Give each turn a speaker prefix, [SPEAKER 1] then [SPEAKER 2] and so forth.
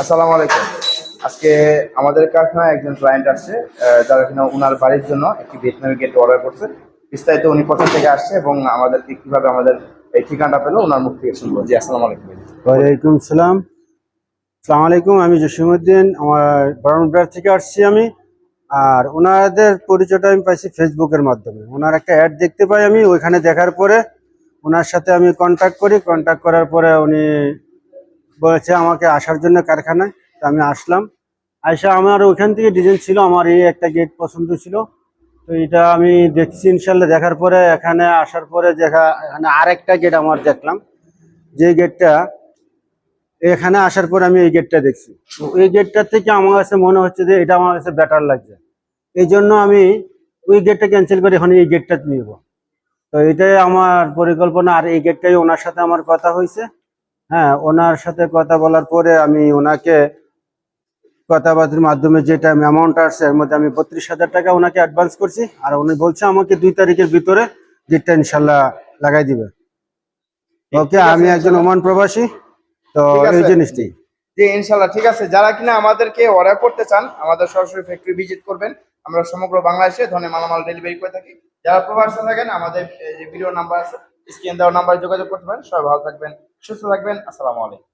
[SPEAKER 1] আসসালামু আলাইকুম। আজকে আমাদের কারখানায় একজন ক্লায়েন্ট আসছে যারা কিনা ওনার বাড়ির জন্য একটি ভিয়েতনামি গেট অর্ডার করছে। বিস্তারিত উনি কোথা থেকে আসছে এবং আমাদেরকে কীভাবে আমাদের এই ঠিকানাটা পেল ওনার মুখ থেকে শুনব। জি, আসসালামু আলাইকুম
[SPEAKER 2] ওয়ালাইকুম সালাম। সালাম আলাইকুম, আমি জসিমুদ্দিন আমার ব্রাউনব্রার থেকে আসছি আমি। আর ওনাদের পরিচয়টা আমি পাইছি ফেসবুকের মাধ্যমে। ওনার একটা অ্যাড দেখতে পাই আমি, ওইখানে দেখার পরে ওনার সাথে আমি কন্ট্যাক্ট করি। কন্ট্যাক্ট করার পরে উনি বলেছে আমাকে আসার জন্য কারখানায়, তো আমি আসলাম। আইসা আমার ওইখান থেকে ডিজাইন ছিল, আমার এই একটা গেট পছন্দ ছিল। তো এটা আমি দেখছি, ইনশাল্লাহ দেখার পরে, এখানে আসার পরে দেখা, এখানে আরেকটা গেট আমার দেখলাম। যে গেটটা এখানে আসার পর আমি এই গেটটা দেখছি। এই গেটটার থেকে আমার কাছে মনে হচ্ছে যে এটা আমার কাছে বেটার লাগছে। এই জন্য আমি ওই গেটটা ক্যান্সেল করে এখন এই গেটটা নিব। তো এটাই আমার পরিকল্পনা, আর এই গেটটাই ওনার সাথে আমার কথা হয়েছে। হ্যাঁ ওনার সাথে কথা বলার পরে আমি ওনাকে কথাবার্তার মাধ্যমে যেটা অ্যামাউন্ট আসছে এর মধ্যে আমি বত্রিশ হাজার টাকা ওনাকে অ্যাডভান্স করছি। আর উনি বলছে আমাকে দুই তারিখের ভিতরে গেটটা ইনশাল্লাহ লাগাই দিবে। ওকে আমি একজন ওমান প্রবাসী তো এই জিনিসটি।
[SPEAKER 1] জি ইনশাল্লাহ ঠিক আছে। যারা কিনা আমাদেরকে অর্ডার করতে চান আমাদের সরাসরি ফ্যাক্টরি ভিজিট করবেন। আমরা সমগ্র বাংলাদেশে ধরনের মালামাল ডেলিভারি করে থাকি। যারা প্রবাসে থাকেন আমাদের যে ভিডিও নাম্বার আছে। স্ক্রিন দেওয়ার নাম্বারে যোগাযোগ করতে পারেন। সবাই ভালো থাকবেন সুস্থ থাকবেন। আসসালামু আলাইকুম।